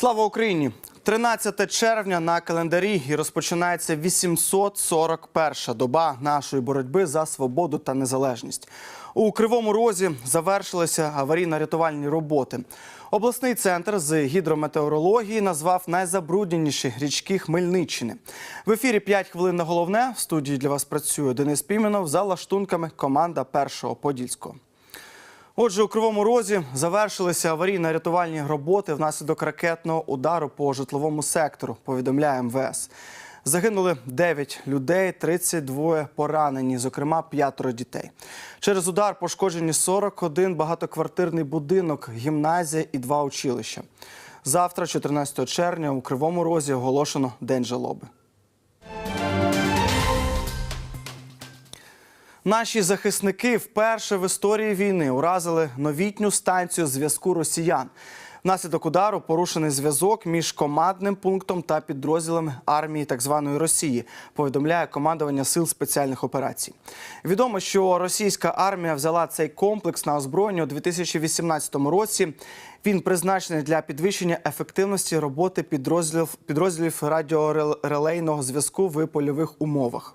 Слава Україні! 13 червня на календарі і розпочинається 841 доба нашої боротьби за свободу та незалежність. У Кривому Розі завершилися аварійно-рятувальні роботи. Обласний центр з гідрометеорології назвав найзабрудненіші річки Хмельниччини. В ефірі 5 хвилин на головне. В студії для вас працює Денис Піменов за лаштунками команда першого подільського. Отже, у Кривому Розі завершилися аварійно-рятувальні роботи внаслідок ракетного удару по житловому сектору, повідомляє МВС. Загинули 9 людей, 32 поранені, зокрема п'ятеро дітей. Через удар пошкоджені 41 багатоквартирний будинок, гімназія і два училища. Завтра, 14 червня, у Кривому Розі оголошено День жалоби. Наші захисники вперше в історії війни уразили новітню станцію зв'язку росіян. Внаслідок удару порушений зв'язок між командним пунктом та підрозділами армії так званої Росії. Повідомляє командування сил спеціальних операцій. Відомо, що російська армія взяла цей комплекс на озброєння у 2018 році. Він призначений для підвищення ефективності роботи підрозділів підрозділів радіорелейного зв'язку в польових умовах.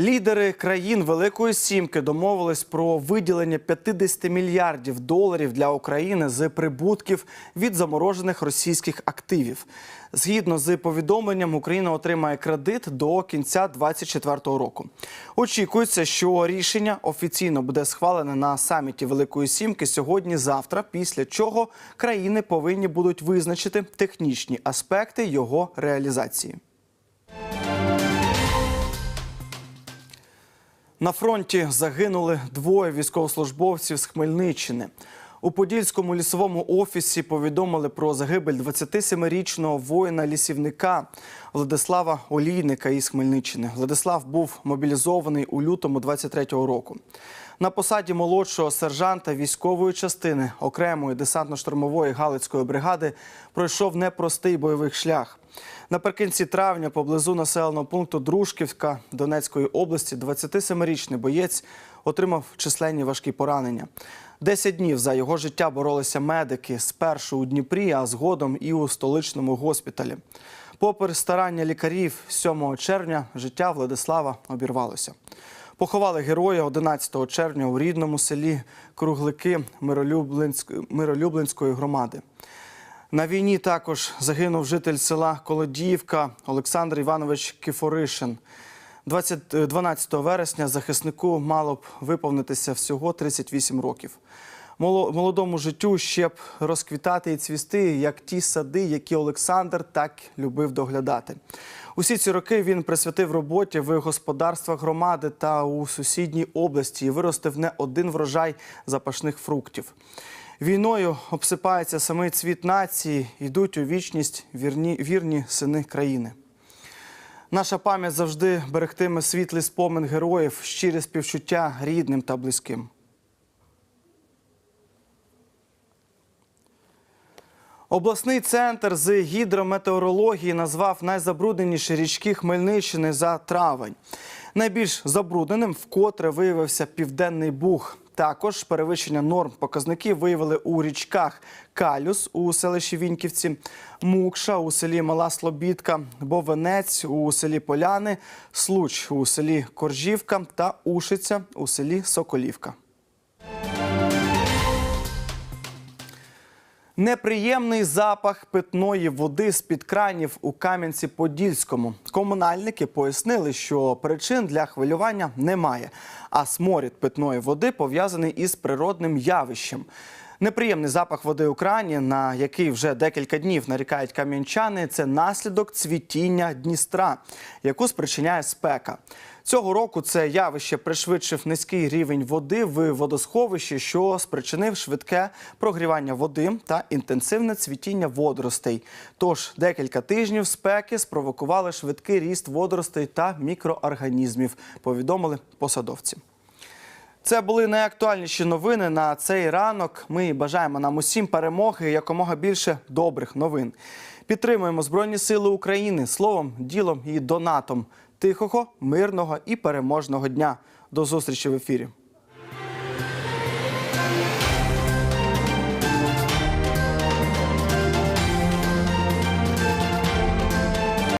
Лідери країн Великої Сімки домовились про виділення 50 мільярдів доларів для України з прибутків від заморожених російських активів. Згідно з повідомленням, Україна отримає кредит до кінця 2024 року. Очікується, що рішення офіційно буде схвалене на саміті Великої Сімки сьогодні-завтра, після чого країни повинні будуть визначити технічні аспекти його реалізації. На фронті загинули двоє військовослужбовців з Хмельниччини. У Подільському лісовому офісі повідомили про загибель 27-річного воїна-лісівника Владислава Олійника із Хмельниччини. Владислав був мобілізований у лютому 23-го року. На посаді молодшого сержанта військової частини окремої десантно-штурмової галицької бригади пройшов непростий бойовий шлях. Наприкінці травня поблизу населеного пункту Дружківська Донецької області 27-річний боєць отримав численні важкі поранення. Десять днів за його життя боролися медики спершу у Дніпрі, а згодом і у столичному госпіталі. Попри старання лікарів, 7 червня життя Владислава обірвалося. Поховали героя 11 червня у рідному селі Круглики Миролюбленської громади. На війні також загинув житель села Колодіївка Олександр Іванович Кифоришин. 20, 12 вересня захиснику мало б виповнитися всього 38 років. Моло- Молодому життю ще б розквітати і цвісти, як ті сади, які Олександр так любив доглядати. Усі ці роки він присвятив роботі в господарствах громади та у сусідній області і виростив не один врожай запашних фруктів. Війною обсипається самий цвіт нації, йдуть у вічність вірні, вірні сини країни. Наша пам'ять завжди берегтиме світлий спомин героїв, щире співчуття рідним та близьким. Обласний центр з гідрометеорології назвав найзабрудненіші річки Хмельниччини за травень. Найбільш забрудненим вкотре виявився південний Буг. Також перевищення норм показників виявили у річках Калюс у селищі Віньківці, Мукша у селі Мала Слобідка, Бовенець у селі Поляни, Случ у селі Коржівка та Ушиця у селі Соколівка. Неприємний запах питної води з-під кранів у Кам'янці-Подільському. Комунальники пояснили, що причин для хвилювання немає, а сморід питної води пов'язаний із природним явищем. Неприємний запах води у крані, на який вже декілька днів нарікають кам'янчани, це наслідок цвітіння Дністра, яку спричиняє спека. Цього року це явище пришвидшив низький рівень води в водосховищі, що спричинив швидке прогрівання води та інтенсивне цвітіння водоростей. Тож декілька тижнів спеки спровокували швидкий ріст водоростей та мікроорганізмів, повідомили посадовці. Це були найактуальніші новини на цей ранок. Ми бажаємо нам усім перемоги якомога більше добрих новин. Підтримуємо Збройні Сили України словом, ділом і донатом. Тихого, мирного і переможного дня. До зустрічі в ефірі.